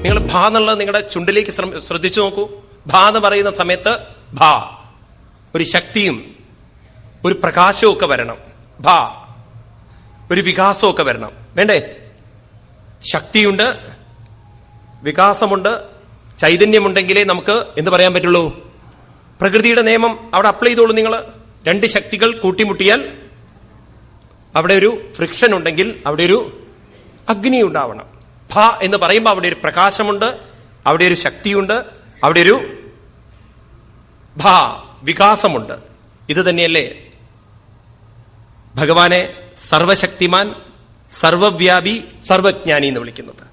നിങ്ങൾ ഭാ എന്നുള്ളത് നിങ്ങളുടെ ചുണ്ടിലേക്ക് ശ്രദ്ധിച്ചു നോക്കൂ. ഭാ എന്ന് പറയുന്ന സമയത്ത് ഭാ. ഒരു ശക്തിയും ഒരു പ്രകാശവും ഒക്കെ വരണം. ഭാ. ഒരു വികാസമൊക്കെ വരണം. വേണ്ടേ? ശക്തിയുണ്ട് വികാസമുണ്ട് ചൈതന്യമുണ്ടെങ്കിലേ നമുക്ക് എന്ത് പറയാൻ പറ്റുള്ളൂ? പ്രകൃതിയുടെ നിയമം അവിടെ അപ്ലൈ ചെയ്തോളൂ നിങ്ങൾ രണ്ട് ശക്തികൾ കൂട്ടിമുട്ടിയാൽ അവിടെ ഒരു ഫ്രിക്ഷൻ ഉണ്ടെങ്കിൽ അവിടെ ഒരു അഗ്നി ഉണ്ടാവണം. ഭ എന്ന് പറയുമ്പോൾ അവിടെ ഒരു പ്രകാശമുണ്ട് അവിടെ ഒരു ശക്തിയുണ്ട് അവിടെ ഒരു ഭ വികാസമുണ്ട്. ഇത് തന്നെയല്ലേ? ഭഗവാനെ സർവശക്തിമാൻ സർവവ്യാപി സർവജ്ഞാനി എന്ന് വിളിക്കുന്നത്.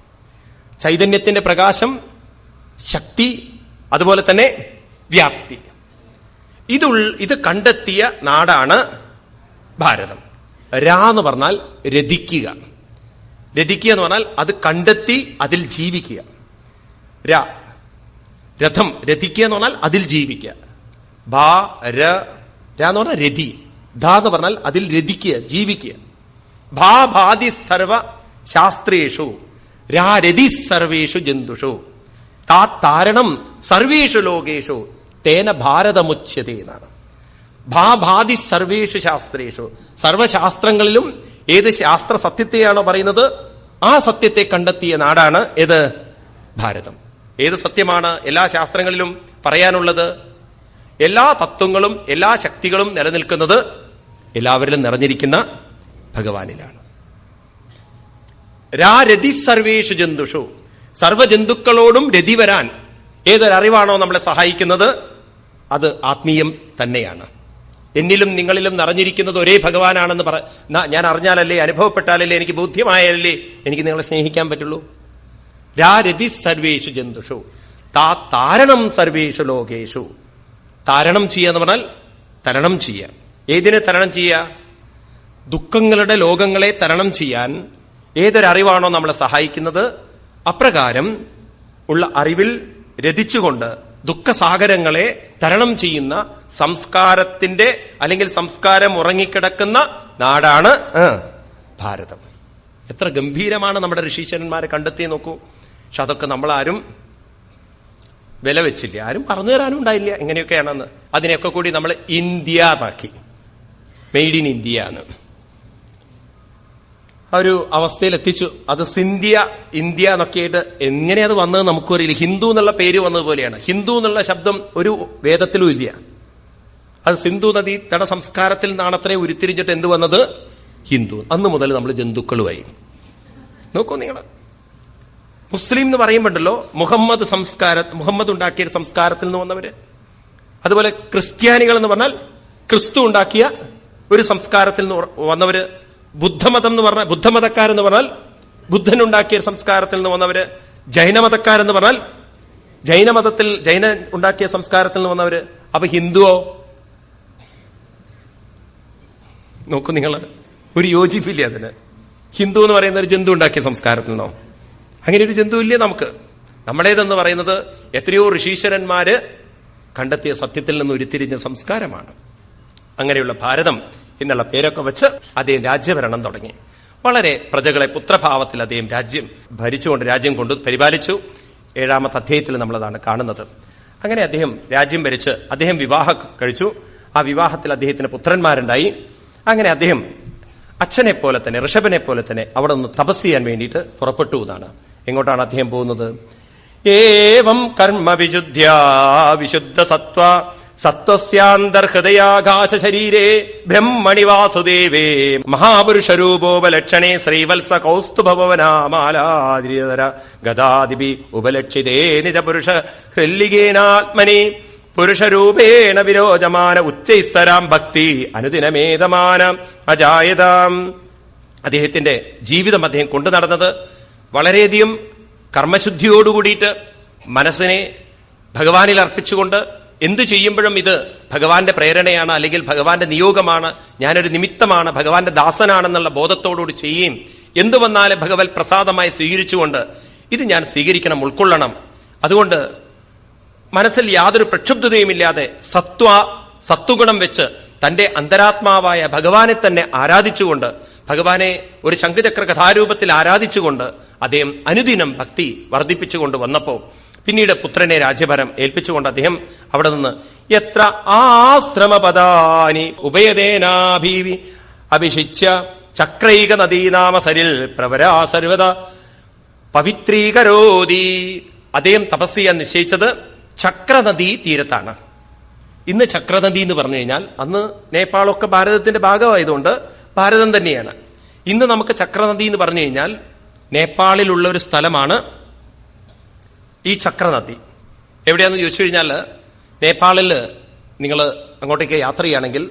ചൈതന്യത്തിന്റെ പ്രകാശം ശക്തി അതുപോലെ തന്നെ വ്യാപ്തി. ഇതുൾ ഇത് കണ്ടെത്തിയ നാടാണ് ഭാരതം. രാ എന്ന് പറഞ്ഞാൽ രതിക്കുക രതിക്കുക എന്ന് പറഞ്ഞാൽ അത് കണ്ടെത്തി അതിൽ ജീവിക്കുക. ര രഥം രഥിക്കുക എന്ന് പറഞ്ഞാൽ അതിൽ ജീവിക്കുക. ഭാ ര രാ എന്ന് പറഞ്ഞാൽ രതി ധാ എന്ന് പറഞ്ഞാൽ അതിൽ രതിക്കുക ജീവിക്കുക. ഭാ ഭാതി സർവ ശാസ്ത്രേഷു. രാരതി സർവേഷു ജന്തുഷു. താ താരണം സർവേഷു ലോകേഷു. തേന ഭാരതമുച്യത്തെ എന്നാണ്. ഭാഭാതി സർവേഷു ശാസ്ത്രേഷു. സർവശാസ്ത്രങ്ങളിലും ഏത് ശാസ്ത്ര സത്യത്തെയാണോ പറയുന്നത്? ആ സത്യത്തെ കണ്ടെത്തിയ നാടാണ് ഏത്? ഭാരതം. ഏത് സത്യമാണ് എല്ലാ ശാസ്ത്രങ്ങളിലും പറയാനുള്ളത്? എല്ലാ തത്വങ്ങളും എല്ലാ ശക്തികളും നിലനിൽക്കുന്നത് എല്ലാവരിലും നിറഞ്ഞിരിക്കുന്ന ഭഗവാനിലാണ്. രാരതി സർവേഷു ജന്തുഷു. സർവജന്തുക്കളോടും രതി വരാൻ ഏതൊരറിവാണോ നമ്മളെ സഹായിക്കുന്നത്? അത് ആത്മീയം തന്നെയാണ്. എന്നിലും നിങ്ങളിലും നിറഞ്ഞിരിക്കുന്നത് ഒരേ ഭഗവാനാണെന്ന് പറ ഞാൻ അറിഞ്ഞാലല്ലേ അനുഭവപ്പെട്ടാലല്ലേ എനിക്ക് ബോധ്യമായാലല്ലേ എനിക്ക് നിങ്ങളെ സ്നേഹിക്കാൻ പറ്റുള്ളൂ? രാരതി സർവേഷു ജന്തുഷു. താ താരണം സർവേഷു ലോകേഷു. താരണം ചെയ്യുക എന്ന് പറഞ്ഞാൽ തരണം ചെയ്യുക. ഏതിനെ തരണം ചെയ്യുക? ദുഃഖങ്ങളുടെ ലോകങ്ങളെ തരണം ചെയ്യാൻ ഏതൊരറിവാണോ നമ്മളെ സഹായിക്കുന്നത്? അപ്രകാരം ഉള്ള അറിവിൽ രതിച്ചുകൊണ്ട് ദുഃഖസാഗരങ്ങളെ തരണം ചെയ്യുന്ന സംസ്കാരത്തിന്റെ അല്ലെങ്കിൽ സംസ്കാരം ഉറങ്ങിക്കിടക്കുന്ന നാടാണ് ഭാരതം. എത്ര ഗംഭീരമാണ് നമ്മുടെ ഋഷീശ്വരന്മാരെ കണ്ടെത്തി നോക്കൂ. പക്ഷെ അതൊക്കെ നമ്മളാരും വില വെച്ചില്ല ആരും പറഞ്ഞു തരാനും ഉണ്ടായില്ല. എങ്ങനെയൊക്കെയാണെന്ന് അതിനെയൊക്കെ കൂടി നമ്മൾ ഇന്ത്യ എന്നാക്കി മെയ്ഡ് ഇൻ ഇന്ത്യ എന്ന്. ഒരു അവസ്ഥയിൽ എത്തിച്ചു. അത് സിന്ധ്യ ഇന്ത്യ എന്നൊക്കെയായിട്ട് എങ്ങനെയത് വന്നത് നമുക്കൊരു ഹിന്ദു എന്നുള്ള പേര് വന്നതുപോലെയാണ് ഹിന്ദു എന്നുള്ള ശബ്ദം ഒരു വേദത്തിലും ഇല്ല. അത് സിന്ധു നദി തട സംസ്കാരത്തിൽ നിന്നാണ് അത്രേ ഉരുത്തിരിഞ്ഞിട്ട് എന്ത് വന്നത്? ഹിന്ദു. അന്ന് മുതൽ നമ്മൾ ജന്തുക്കളുമായി. നോക്കൂ നിങ്ങൾ മുസ്ലിം എന്ന് പറയുമ്പോണ്ടല്ലോ മുഹമ്മദ് സംസ്കാര മുഹമ്മദ് ഉണ്ടാക്കിയ സംസ്കാരത്തിൽ നിന്ന് വന്നവര്. അതുപോലെ ക്രിസ്ത്യാനികൾ എന്ന് പറഞ്ഞാൽ ക്രിസ്തു ഉണ്ടാക്കിയ ഒരു സംസ്കാരത്തിൽ നിന്ന് വന്നവര്. ബുദ്ധമതം എന്ന് പറഞ്ഞാൽ ബുദ്ധമതക്കാരെന്ന് പറഞ്ഞാൽ ബുദ്ധൻ ഉണ്ടാക്കിയ സംസ്കാരത്തിൽ നിന്ന് വന്നവര്. ജൈനമതക്കാരെന്ന് പറഞ്ഞാൽ ജൈനമതത്തിൽ ജൈന ഉണ്ടാക്കിയ സംസ്കാരത്തിൽ നിന്ന് വന്നവര്. അപ്പൊ ഹിന്ദുവോ? നോക്കൂ നിങ്ങൾ. ഒരു യോജിപ്പില്ലേ അതിന്. ഹിന്ദു എന്ന് പറയുന്ന ഒരു ജന്തു ഉണ്ടാക്കിയ സംസ്കാരത്തിൽ നിന്നോ? അങ്ങനെ ഒരു ജന്തു ഇല്ലേ നമുക്ക്? നമ്മളേതെന്ന് പറയുന്നത് എത്രയോ ഋഷീശ്വരന്മാര് കണ്ടെത്തിയ സത്യത്തിൽ നിന്ന് ഉരുത്തിരിഞ്ഞ സംസ്കാരമാണ്. അങ്ങനെയുള്ള ഭാരതം എന്നുള്ള പേരൊക്കെ വെച്ച് അദ്ദേഹം രാജ്യഭരണം തുടങ്ങി. വളരെ പ്രജകളെ പുത്രഭാവത്തിൽ അദ്ദേഹം രാജ്യം ഭരിച്ചുകൊണ്ട് രാജ്യം കൊണ്ട് പരിപാലിച്ചു. ഏഴാമത്തെ അധ്യായത്തിൽ നമ്മളതാണ് കാണുന്നത്. അങ്ങനെ അദ്ദേഹം രാജ്യം ഭരിച്ച് അദ്ദേഹം വിവാഹം കഴിച്ചു. ആ വിവാഹത്തിൽ അദ്ദേഹത്തിന് പുത്രന്മാരുണ്ടായി. അങ്ങനെ അദ്ദേഹം അച്ഛനെ പോലെ തന്നെ ഋഷഭനെ പോലെ തന്നെ അവിടെ നിന്ന് തപസ് ചെയ്യാൻ വേണ്ടിയിട്ട് പുറപ്പെട്ടു എന്നാണ്. എങ്ങോട്ടാണ് അദ്ദേഹം പോകുന്നത്? ഏവം കർമ്മ വിശുദ്ധ്യ വിശുദ്ധ സത്വ സത്വസ്യാന്തർഹൃദയാകാശ ശരീരേ ബ്രഹ്മണി വാസുദേവേ. മഹാപുരുഷരൂപോപലക്ഷണേ ശ്രീവത്സ കൗസ്തുഭവനാമാലാദ്രിതര ഗതാദിപി ഉപലക്ഷിതേ നിജപുരുഷ ഹൃല്ലികേനാത്മനി പുരുഷരൂപേണ വിരോചമാന ഉച്ചൈസ്തരാം ഭക്തി അനുദിനമേതമാന അജായതാം. അദ്ദേഹത്തിന്റെ ജീവിതം അദ്ദേഹം കൊണ്ടു നടന്നത് വളരെയധികം കർമ്മശുദ്ധിയോടുകൂടിയിട്ട് മനസ്സിനെ ഭഗവാനിൽ അർപ്പിച്ചുകൊണ്ട് എന്തു ചെയ്യുമ്പോഴും ഇത് ഭഗവാന്റെ പ്രേരണയാണ് അല്ലെങ്കിൽ ഭഗവാന്റെ നിയോഗമാണ് ഞാനൊരു നിമിത്തമാണ് ഭഗവാന്റെ ദാസനാണെന്നുള്ള ബോധത്തോടുകൂടി ചെയ്യുകയും എന്തു വന്നാലും ഭഗവത് പ്രസാദമായി സ്വീകരിച്ചുകൊണ്ട് ഇത് ഞാൻ സ്വീകരിക്കണം ഉൾക്കൊള്ളണം. അതുകൊണ്ട് മനസ്സിൽ യാതൊരു പ്രക്ഷുബ്ധതയുമില്ലാതെ സത്വ സത്വഗുണം വെച്ച് തന്റെ അന്തരാത്മാവായ ഭഗവാനെ തന്നെ ആരാധിച്ചുകൊണ്ട് ഭഗവാനെ ഒരു ശംഖചക്ര കഥാരൂപത്തിൽ ആരാധിച്ചുകൊണ്ട് അദ്ദേഹം അനുദിനം ഭക്തി വർദ്ധിപ്പിച്ചുകൊണ്ട് വന്നപ്പോൾ പിന്നീട് പുത്രനെ രാജ്യഭരം ഏൽപ്പിച്ചുകൊണ്ട് അദ്ദേഹം അവിടെ നിന്ന് എത്ര ആശ്രമപദാനി ഉഭയദേനാഭീവി അഭിഷിച്ച ചക്രൈക നദീനാമ സരിൽ പ്രവരാ സർവത പവിത്രീകരോതി. അദ്ദേഹം തപസ് ചെയ്യാൻ നിശ്ചയിച്ചത് ചക്രനദീ തീരത്താണ്. ഇന്ന് ചക്രനദി എന്ന് പറഞ്ഞു കഴിഞ്ഞാൽ അന്ന് നേപ്പാളൊക്കെ ഭാരതത്തിന്റെ ഭാഗമായതുകൊണ്ട് ഭാരതം തന്നെയാണ്. ഇന്ന് നമുക്ക് ചക്രനദി എന്ന് പറഞ്ഞു കഴിഞ്ഞാൽ നേപ്പാളിലുള്ള ഒരു സ്ഥലമാണ് ഈ ചക്രനദി. എവിടെയാണെന്ന് ചോദിച്ചു കഴിഞ്ഞാൽ നേപ്പാളിൽ നിങ്ങൾ അങ്ങോട്ടേക്ക് യാത്ര ചെയ്യുകയാണെങ്കിൽ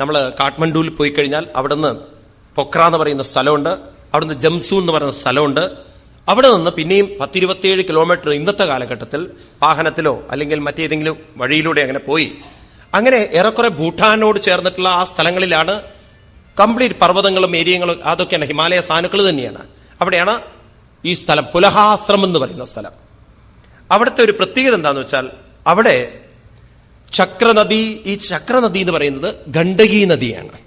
നമ്മൾ കാഠ്മണ്ഡുവിൽ പോയി കഴിഞ്ഞാൽ അവിടുന്ന് പൊക്ര എന്ന് പറയുന്ന സ്ഥലമുണ്ട്. അവിടുന്ന് ജംസു എന്ന് പറയുന്ന സ്ഥലമുണ്ട്. അവിടെ നിന്ന് പിന്നെയും പത്തിരുപത്തിയേഴ് കിലോമീറ്റർ ഇന്നത്തെ കാലഘട്ടത്തിൽ വാഹനത്തിലോ അല്ലെങ്കിൽ മറ്റേതെങ്കിലും വഴിയിലൂടെ അങ്ങനെ പോയി. അങ്ങനെ ഏറെക്കുറെ ഭൂട്ടാനോട് ചേർന്നിട്ടുള്ള ആ സ്ഥലങ്ങളിലാണ് കംപ്ലീറ്റ് പർവതങ്ങളും ഏരിയകളും അതൊക്കെയാണ് ഹിമാലയ സാനുക്കൾ തന്നെയാണ്. അവിടെയാണ് ഈ സ്ഥലം പുലഹാശ്രം എന്ന് പറയുന്ന സ്ഥലം. അവിടുത്തെ ഒരു പ്രത്യേകത എന്താന്ന് വെച്ചാൽ അവിടെ ചക്രനദി ഈ ചക്രനദി എന്ന് പറയുന്നത് ഗണ്ഡകി നദിയാണ്.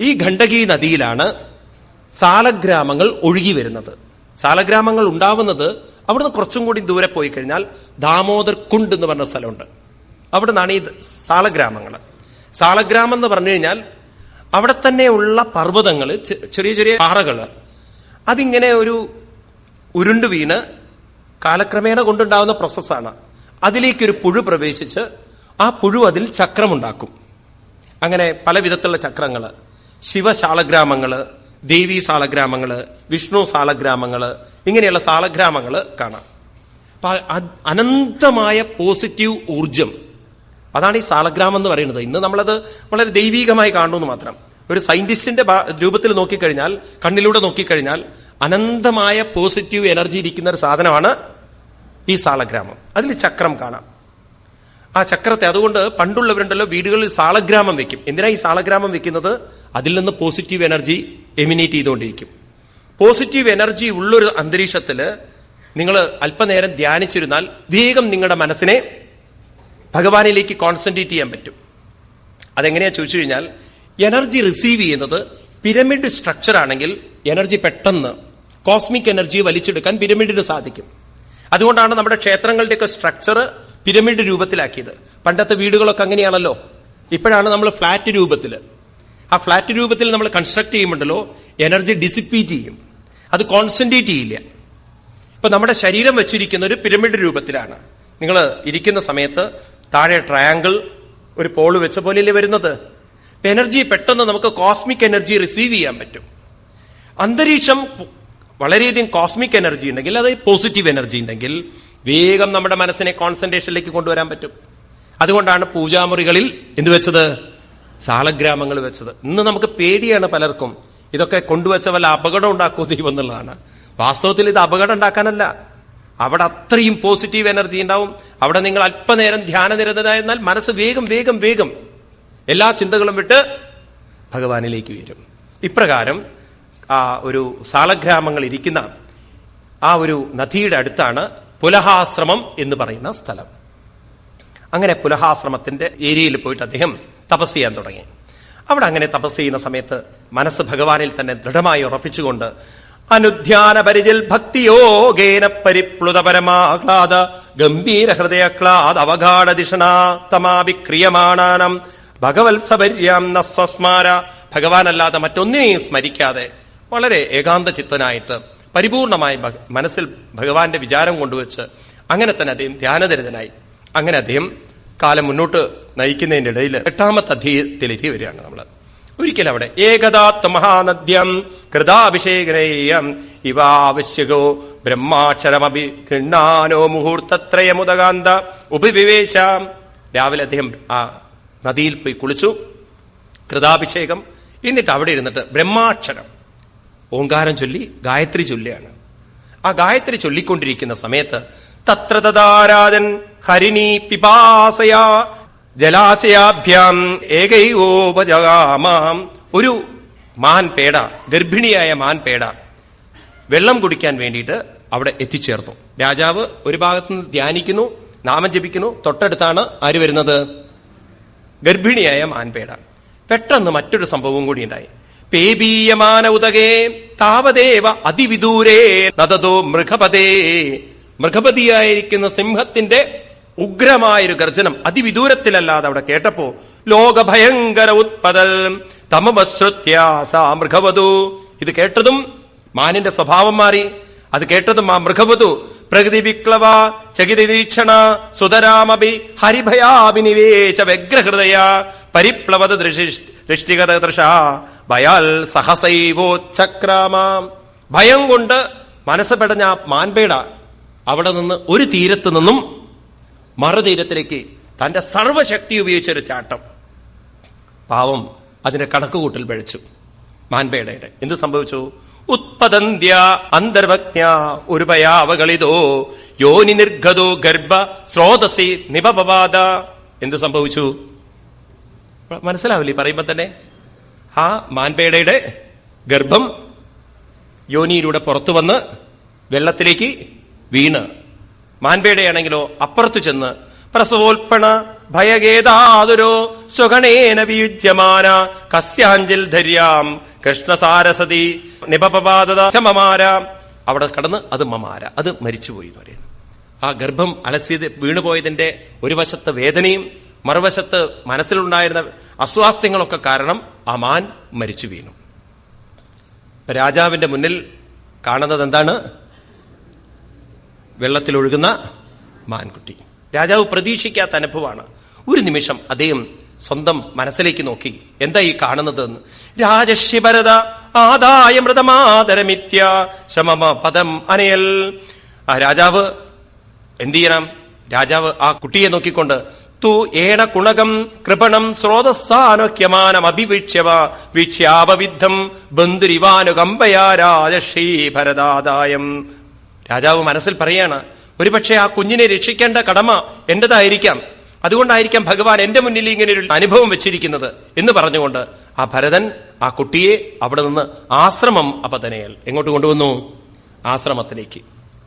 ഈ ഗണ്ഡകി നദിയിലാണ് സാലഗ്രാമങ്ങൾ ഒഴുകി വരുന്നത്. സാലഗ്രാമങ്ങൾ ഉണ്ടാവുന്നത് അവിടുന്ന് കുറച്ചും കൂടി ദൂരെ പോയി കഴിഞ്ഞാൽ ദാമോദർ കുണ്ട് എന്ന് പറഞ്ഞ സ്ഥലമുണ്ട്. അവിടെ നിന്നാണ് ഈ സാലഗ്രാമങ്ങൾ സാലഗ്രാമം എന്ന് പറഞ്ഞു കഴിഞ്ഞാൽ അവിടെ തന്നെയുള്ള പർവതങ്ങൾ ചെറിയ ചെറിയ പാറകൾ അതിങ്ങനെ ഒരു ഉരുണ്ടു വീണ് കാലക്രമേണ കൊണ്ടുണ്ടാവുന്ന പ്രോസസ്സാണ്. അതിലേക്കൊരു പുഴു പ്രവേശിച്ച് ആ പുഴു അതിൽ ചക്രമുണ്ടാക്കും. അങ്ങനെ പല വിധത്തിലുള്ള ചക്രങ്ങൾ ശിവശാലഗ്രാമങ്ങൾ ദേവി സാളഗ്രാമങ്ങൾ വിഷ്ണു സാളഗ്രാമങ്ങൾ ഇങ്ങനെയുള്ള സാളഗ്രാമങ്ങൾ കാണാം. അപ്പൊ അനന്തമായ പോസിറ്റീവ് ഊർജം അതാണ് ഈ സാളഗ്രാമം എന്ന് പറയുന്നത്. ഇന്ന് നമ്മളത് വളരെ ദൈവീകമായി കാണുന്നു മാത്രം. ഒരു സയന്റിസ്റ്റിന്റെ രൂപത്തിൽ നോക്കിക്കഴിഞ്ഞാൽ കണ്ണിലൂടെ നോക്കിക്കഴിഞ്ഞാൽ അനന്തമായ പോസിറ്റീവ് എനർജി ഇരിക്കുന്ന ഒരു സാധനമാണ് ഈ സാളഗ്രാമം അതിൽ ചക്രം കാണാം. ആ ചക്രത്തെ അതുകൊണ്ട് പണ്ടുള്ളവരുണ്ടല്ലോ വീടുകളിൽ സാളഗ്രാമം വെക്കും. എന്തിനാ ഈ സാളഗ്രാമം വെക്കുന്നത്? അതിൽ നിന്ന് പോസിറ്റീവ് എനർജി എമിനേറ്റ് ചെയ്തുകൊണ്ടിരിക്കും. പോസിറ്റീവ് എനർജി ഉള്ളൊരു അന്തരീക്ഷത്തിൽ നിങ്ങൾ അല്പനേരം ധ്യാനിച്ചിരുന്നാൽ വേഗം നിങ്ങളുടെ മനസ്സിനെ ഭഗവാനിലേക്ക് കോൺസെൻട്രേറ്റ് ചെയ്യാൻ പറ്റും. അതെങ്ങനെയാ ചോദിച്ചു കഴിഞ്ഞാൽ എനർജി റിസീവ് ചെയ്യുന്നത് പിരമിഡ് സ്ട്രക്ചർ ആണെങ്കിൽ എനർജി പെട്ടെന്ന് കോസ്മിക് എനർജി വലിച്ചെടുക്കാൻ പിരമിഡിന് സാധിക്കും. അതുകൊണ്ടാണ് നമ്മുടെ ക്ഷേത്രങ്ങളുടെയൊക്കെ സ്ട്രക്ചർ പിരമിഡ് രൂപത്തിലാക്കിയത്. പണ്ടത്തെ വീടുകളൊക്കെ അങ്ങനെയാണല്ലോ. ഇപ്പോഴാണ് നമ്മൾ ഫ്ലാറ്റ് രൂപത്തിൽ ആ ഫ്ലാറ്റ് രൂപത്തിൽ നമ്മൾ കൺസ്ട്രക്ട് ചെയ്യുമ്പോണ്ടല്ലോ എനർജി ഡിസിപ്പീറ്റ് ചെയ്യും. അത് കോൺസെൻട്രേറ്റ് ചെയ്യില്ല. ഇപ്പൊ നമ്മുടെ ശരീരം വെച്ചിരിക്കുന്ന ഒരു പിരമിഡ് രൂപത്തിലാണ്. നിങ്ങൾ ഇരിക്കുന്ന സമയത്ത് താഴെ ട്രയാങ്കിൾ ഒരു പോൾ വെച്ച പോലെയല്ലേ വരുന്നത്? എനർജി പെട്ടെന്ന് നമുക്ക് കോസ്മിക് എനർജി റിസീവ് ചെയ്യാൻ പറ്റും. അന്തരീക്ഷം വളരെയധികം കോസ്മിക് എനർജി ഉണ്ടെങ്കിൽ അത് പോസിറ്റീവ് എനർജി ഉണ്ടെങ്കിൽ വേഗം നമ്മുടെ മനസ്സിനെ കോൺസെൻട്രേഷനിലേക്ക് കൊണ്ടുവരാൻ പറ്റും. അതുകൊണ്ടാണ് പൂജാമുറികളിൽ എന്തു വെച്ചത്? സാലഗ്രാമങ്ങൾ വെച്ചത്. ഇന്ന് നമുക്ക് പേടിയാണ് പലർക്കും. ഇതൊക്കെ കൊണ്ടുവച്ച വല്ല അപകടം ഉണ്ടാക്കൂ ദൈവം എന്നുള്ളതാണ്. വാസ്തവത്തിൽ ഇത് അപകടം ഉണ്ടാക്കാനല്ല. അവിടെ അത്രയും പോസിറ്റീവ് എനർജി ഉണ്ടാവും. അവിടെ നിങ്ങൾ അല്പനേരം ധ്യാനനിരതനായിരുന്നാൽ മനസ്സ് വേഗം വേഗം വേഗം എല്ലാ ചിന്തകളും വിട്ട് ഭഗവാനിലേക്ക് വരും. ഇപ്രകാരം ആ ഒരു സാളഗ്രാമങ്ങൾ ഇരിക്കുന്ന ആ ഒരു നദിയുടെ അടുത്താണ് പുലഹാശ്രമം എന്ന് പറയുന്ന സ്ഥലം. അങ്ങനെ പുലഹാശ്രമത്തിന്റെ ഏരിയയിൽ പോയിട്ട് അദ്ദേഹം തപസ് ചെയ്യാൻ തുടങ്ങി. അവിടെ അങ്ങനെ തപസ് ചെയ്യുന്ന സമയത്ത് മനസ്സ് ഭഗവാനിൽ തന്നെ ദൃഢമായി ഉറപ്പിച്ചുകൊണ്ട് അനുധ്യാന പരിചിൽ ഭക്തിയോഗേന പരിപ്ലുത പരമാഹ്ലാദ ഗംഭീര ഹൃദയക്ലാദ അവഗാഢ ദിഷണാത്തമാഭിക്രിയമാണാനം ഭഗവത്സപര്യാം നസ്വസ്മാര. ഭഗവാനല്ലാതെ മറ്റൊന്നിനെയും സ്മരിക്കാതെ വളരെ ഏകാന്ത ചിത്തനായിട്ട് പരിപൂർണമായി മനസ്സിൽ ഭഗവാന്റെ വിചാരം കൊണ്ടുവച്ച് അങ്ങനെ തന്നെ അദ്ദേഹം ധ്യാനദരിതനായി അങ്ങനെ അദ്ദേഹം കാലം മുന്നോട്ട് നയിക്കുന്നതിന്റെ ഇടയിൽ എട്ടാമത്തെ അധ്യയത്തിലെത്തി വരികയാണ് നമ്മൾ ഒരിക്കലും അവിടെ ഏകദാത്ത മഹാനദ്യം കൃതാഭിഷേകനേയം ഇവ ആവശ്യകോ ബ്രഹ്മാക്ഷരമഭി കിണ്ണാനോ മുഹൂർത്തത്രയമുദകാന്ത ഉപവിവേശാം. രാവിലെ അദ്ദേഹം ആ നദിയിൽ പോയി കുളിച്ചു. കൃതാഭിഷേകം. എന്നിട്ട് അവിടെ ഇരുന്നിട്ട് ബ്രഹ്മാക്ഷരം. ഓങ്കാരം ചൊല്ലി ഗായത്രി ചൊല്ലുകയാണ്. ആ ഗായത്രി ചൊല്ലിക്കൊണ്ടിരിക്കുന്ന സമയത്ത് തത്ര തദാരാജൻ ഹരിണി പിപാസയാ ജലാശയാഭ്യാം ഏകൈവോപജാമാം ഒരു മാൻ പേട ഗർഭിണിയായ മാൻ പേട വെള്ളം കുടിക്കാൻ വേണ്ടിയിട്ട് അവിടെ എത്തിച്ചേർന്നു രാജാവ് ഒരു ഭാഗത്ത് നിന്ന് ധ്യാനിക്കുന്നു നാമം ജപിക്കുന്നു തൊട്ടടുത്താണ് ആര് വരുന്നത്? ഗർഭിണിയായ മാൻപേട പെട്ടെന്ന് മറ്റൊരു സംഭവം കൂടി ഉണ്ടായി. പേബീയമാന ഉദകേ താവദേവ അതിവിദൂരേ നദതോ മൃഗപതേ. മൃഗപതിയായിരിക്കുന്ന സിംഹത്തിന്റെ ഉഗ്രമായൊരു ഗർജനം അതിവിദൂരത്തിലല്ലാതെ അവിടെ കേട്ടപ്പോ ലോകഭയങ്കര ഉത്പതൽ. തമമശ്രുത്യാസ മൃഗവധു. ഇത് കേട്ടതും മാനിന്റെ സ്വഭാവം മാറി. അത് കേട്ടതും ആ മൃഗവധു. പ്രകൃതി വിക്ലവ ചകിതീക്ഷണ സുതരാമഭി ഹരിഭയാഭിനിവേശ വ്യഗ്രഹൃദയ പരിപ്ലവത ദൃഷ്ടിഗത ദൃശ. ഭയാൽ സഹസൈവോച്ചക്രാമ ഭയം കൊണ്ട് മനസ്സ് പെടഞ്ഞ മാൻപേട അവിടെ നിന്ന് ഒരു തീരത്ത് നിന്നും മറുതീരത്തിലേക്ക് തന്റെ സർവശക്തി ഉപയോഗിച്ചൊരു ചാട്ടം. പാവം അതിന്റെ കണക്കുകൂട്ടൽ പഴിച്ചു മാൻപേടയുടെ. എന്ത് സംഭവിച്ചു? ഉത്പതന്ത്യ അന്തർവജ്ഞ ഒരു ഭയാവകളിതോ യോനി നിർഗതോ ഗർഭ സ്രോതസി നിപപവാദ. എന്ത് സംഭവിച്ചു? മനസ്സിലാവില്ലേ? പറയുമ്പോ തന്നെ ആ മാൻപേടയുടെ ഗർഭം യോനിയിലൂടെ പുറത്തു വന്ന് വെള്ളത്തിലേക്ക് വീണ്. മാൻപേടയാണെങ്കിലോ അപ്പുറത്തു ചെന്ന് പ്രസവോൽപ്പണ ഭയഗേതാതുരോ സ്വഗണേന വിയുജ്യമാന കസ്യാഞ്ചിൽ ധര്യാം കൃഷ്ണസാരസതി നിപപപാദത ചമമാര. അവിടെ കടന്ന് അത് മമാര അത് മരിച്ചുപോയി എന്ന് പറയുന്നു. ആ ഗർഭം അലസിയത് വീണുപോയതിന്റെ ഒരു വശത്ത് വേദനയും മറുവശത്ത് മനസ്സിലുണ്ടായിരുന്ന അസ്വാസ്ഥ്യങ്ങളൊക്കെ കാരണം അമാൻ മരിച്ചു വീണു. രാജാവിന്റെ മുന്നിൽ കാണുന്നത് എന്താണ്? വെള്ളത്തിലൊഴുകുന്ന മാൻകുട്ടി. രാജാവ് പ്രതീക്ഷിക്കാത്ത അനുഭവമാണ്. ഒരു നിമിഷം അദ്ദേഹം സ്വന്തം മനസ്സിലേക്ക് നോക്കി എന്താ ഈ കാണുന്നത് എന്ന് ആദായ മൃതമാതരമിത്യ ശമമ പദം അനയൽ. ആ രാജാവ് എന്ത് ചെയ്യണം? രാജാവ് ആ കുട്ടിയെ നോക്കിക്കൊണ്ട് തു ഏണ കുണകം കൃപണം സ്രോതസ്സാനോക്യമാനം അഭിവീക്ഷ്യവ വീക്ഷ്യാപവിദ്ധം ബന്ധുരിവാനുകമ്പയാ രാജശ്രീ ഭരതാദായം. രാജാവ് മനസ്സിൽ പറയാണ് ഒരുപക്ഷെ ആ കുഞ്ഞിനെ രക്ഷിക്കേണ്ട കടമ എന്റേതായിരിക്കാം. അതുകൊണ്ടായിരിക്കാം ഭഗവാൻ എന്റെ മുന്നിൽ ഇങ്ങനെ ഒരു അനുഭവം വെച്ചിരിക്കുന്നത് എന്ന് പറഞ്ഞുകൊണ്ട് ആ ഭരതൻ ആ കുട്ടിയെ അവിടെ നിന്ന് ആശ്രമം അപതനയൽ എങ്ങോട്ട് കൊണ്ടുവന്നു? ആശ്രമത്തിലേക്ക്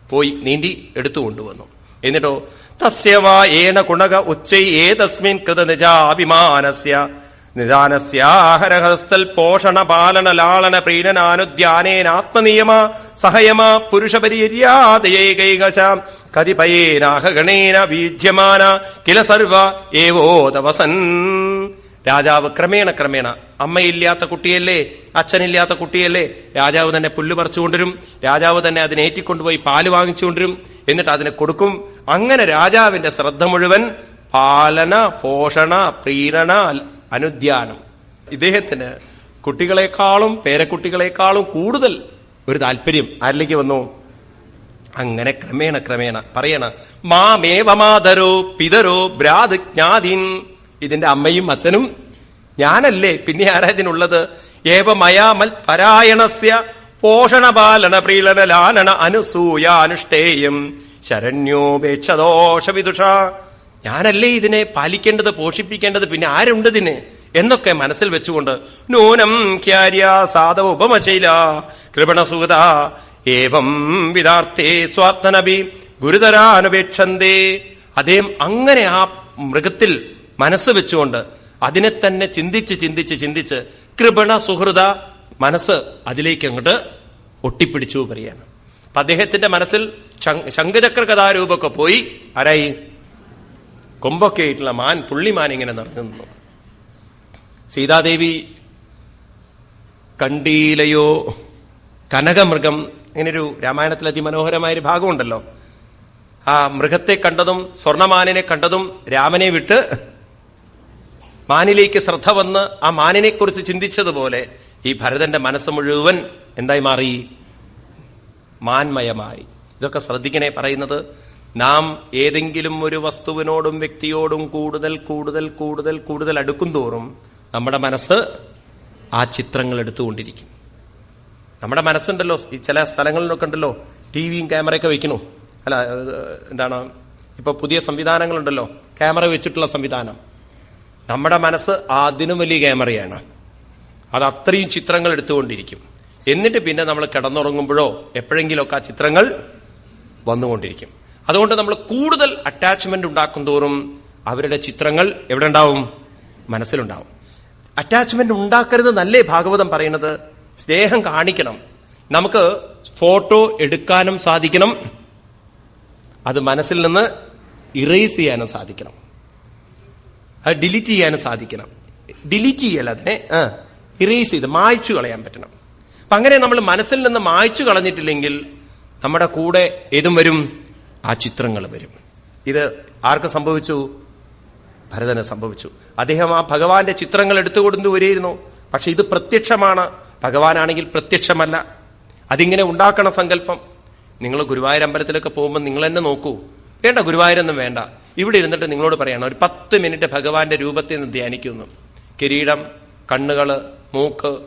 പോയി നീന്തി എടുത്തു കൊണ്ടുവന്നു. എന്നിട്ടോ തസ്യവാ ഗുണക കുണക ഉച്ചൈ ഏതസ്മിൻ കൃത നിജാഭിമാനസ്യ. നിദാനസ്യാഹരഹസ്തൽ പോഷണ പാലന ലാളന പ്രീണനാനുദ്യാനേനാത്മനിയമ സഹയമ പുരുഷപരിയര്യാദയേകൈകശ കതിപയേനാഹഗണേന വീജ്യമാന കില സർവ ഏവോദവസൻ രാജാവ് ക്രമേണ ക്രമേണ അമ്മയില്ലാത്ത കുട്ടിയല്ലേ അച്ഛനില്ലാത്ത കുട്ടിയല്ലേ രാജാവ് തന്നെ പുല്ല് പറിച്ചുകൊണ്ടിരും രാജാവ് തന്നെ അതിനെ ഏറ്റിക്കൊണ്ടുപോയി പാൽ വാങ്ങിച്ചുകൊണ്ടിരും എന്നിട്ട് അതിനെ കൊടുക്കും. അങ്ങനെ രാജാവിന്റെ ശ്രദ്ധ മുഴുവൻ പാലന പോഷണ പ്രീണന അനുദ്യാനം. ഇദ്ദേഹത്തിന് കുട്ടികളെക്കാളും പേരക്കുട്ടികളെക്കാളും കൂടുതൽ ഒരു താല്പര്യം ആരിലേക്ക് വന്നു? അങ്ങനെ ക്രമേണ ക്രമേണ പറയണ മാമേവമാതരോ പിതരോ ഭ്രാതജ്ഞാതീൻ ഇതിന്റെ അമ്മയും അച്ഛനും ഞാനല്ലേ? പിന്നെ ആരാ ഇതിനുള്ളത്? ഏവമയാമൽ പരായണസ്യ പോഷണപാലന പ്രീലന ലാലന അനുസൂയ അനുഷ്ഠേയം ശരണ്യോപേക്ഷദോഷ വിദുഷ ഞാനല്ലേ ഇതിനെ പാലിക്കേണ്ടത് പോഷിപ്പിക്കേണ്ടത്? പിന്നെ ആരുണ്ട് ഇതിന്? എന്നൊക്കെ മനസ്സിൽ വെച്ചുകൊണ്ട് നൂനം ക്യാര്യ സാധവ ഉപമശൈല. കൃപണസുഗത ഏവം വിദാർത്ഥേ സ്വാർത്ഥനബി ഗുരുതരാനുപേക്ഷന്തേ. അദ്ദേഹം അങ്ങനെ ആ മൃഗത്തിൽ മനസ്സ് വെച്ചുകൊണ്ട് അതിനെ തന്നെ ചിന്തിച്ച് ചിന്തിച്ച് ചിന്തിച്ച് കൃപണ സുഹൃത മനസ്സ് അതിലേക്ക് അങ്ങോട്ട് ഒട്ടിപ്പിടിച്ചു പറയാണ് അപ്പൊ അദ്ദേഹത്തിന്റെ മനസ്സിൽ ശംഖ- ശംഖചക്ര കഥാരൂപമൊക്കെ പോയി. ആരായി? കൊമ്പൊക്കെ ആയിട്ടുള്ള മാൻ പുള്ളിമാൻ ഇങ്ങനെ നിറഞ്ഞു നിന്നു സീതാദേവി കണ്ടീലയോ കനകമൃഗം ഇങ്ങനൊരു രാമായണത്തിൽ അതിമനോഹരമായ ഒരു ഭാഗമുണ്ടല്ലോ. ആ മൃഗത്തെ കണ്ടതും സ്വർണമാനിനെ കണ്ടതും രാമനെ വിട്ട് മാനിലേക്ക് ശ്രദ്ധ വന്ന് ആ മാനിനെ കുറിച്ച് ചിന്തിച്ചതുപോലെ ഈ ഭരതന്റെ മനസ്സ് മുഴുവൻ എന്തായി മാറി? മാന്മയമായി. ഇതൊക്കെ ശ്രദ്ധിക്കണേ പറയുന്നത് നാം ഏതെങ്കിലും ഒരു വസ്തുവിനോടും വ്യക്തിയോടും കൂടുതൽ കൂടുതൽ കൂടുതൽ കൂടുതൽ അടുക്കും തോറും നമ്മുടെ മനസ്സ് ആ ചിത്രങ്ങൾ എടുത്തുകൊണ്ടിരിക്കും. നമ്മുടെ മനസ്സുണ്ടല്ലോ ഈ ചില സ്ഥലങ്ങളിലൊക്കെ ഉണ്ടല്ലോ ടി വിയും ക്യാമറയൊക്കെ വെക്കണു. അല്ല എന്താണ് ഇപ്പൊ പുതിയ സംവിധാനങ്ങളുണ്ടല്ലോ ക്യാമറ വെച്ചിട്ടുള്ള സംവിധാനം. നമ്മുടെ മനസ്സ് അതിനും വലിയ ക്യാമറയാണ് അത് അത്രയും ചിത്രങ്ങൾ എടുത്തുകൊണ്ടിരിക്കും. എന്നിട്ട് പിന്നെ നമ്മൾ കിടന്നുറങ്ങുമ്പോഴോ എപ്പോഴെങ്കിലുമൊക്കെ ആ ചിത്രങ്ങൾ വന്നുകൊണ്ടിരിക്കും. അതുകൊണ്ട് നമ്മൾ കൂടുതൽ അറ്റാച്ച്മെന്റ് ഉണ്ടാക്കും തോറും അവരുടെ ചിത്രങ്ങൾ എവിടെ ഉണ്ടാവും? മനസ്സിലുണ്ടാവും. അറ്റാച്ച്മെന്റ് ഉണ്ടാക്കരുത് നല്ലേ ഭാഗവതം പറയുന്നത്? സ്നേഹം കാണിക്കണം. നമുക്ക് ഫോട്ടോ എടുക്കാനും സാധിക്കണം. അത് മനസ്സിൽ നിന്ന് ഇറേസ് ചെയ്യാനും സാധിക്കണം. അത് ഡിലീറ്റ് ചെയ്യാനും സാധിക്കണം. ഡിലീറ്റ് ചെയ്യല്ല അതിനെ ഇറേസ് ചെയ്ത് മായ്ച്ചു കളയാൻ പറ്റണം. അപ്പൊ അങ്ങനെ നമ്മൾ മനസ്സിൽ നിന്ന് മായ്ച്ചു കളഞ്ഞിട്ടില്ലെങ്കിൽ നമ്മുടെ കൂടെ ഏതും വരും? ആ ചിത്രങ്ങൾ വരും. ഇത് ആർക്ക് സംഭവിച്ചു? ഭരതന് സംഭവിച്ചു. അദ്ദേഹം ആ ഭഗവാന്റെ ചിത്രങ്ങൾ എടുത്തുകൊണ്ടു വരിയിരുന്നു പക്ഷെ ഇത് പ്രത്യക്ഷമാണ്. ഭഗവാനാണെങ്കിൽ പ്രത്യക്ഷമല്ല. അതിങ്ങനെ ഉണ്ടാക്കണ സങ്കല്പം. നിങ്ങൾ ഗുരുവായൂർ അമ്പലത്തിലൊക്കെ പോകുമ്പോൾ നിങ്ങൾ തന്നെ നോക്കൂ. വേണ്ട ഗുരുവായൂരൊന്നും വേണ്ട. ഇവിടെ ഇരുന്നിട്ട് നിങ്ങളോട് പറയണം ഒരു പത്ത് മിനിറ്റ് ഭഗവാന്റെ രൂപത്തിൽ നിന്ന് ധ്യാനിക്കുന്നു. കിരീടം കണ്ണുകൾ മൂക്ക്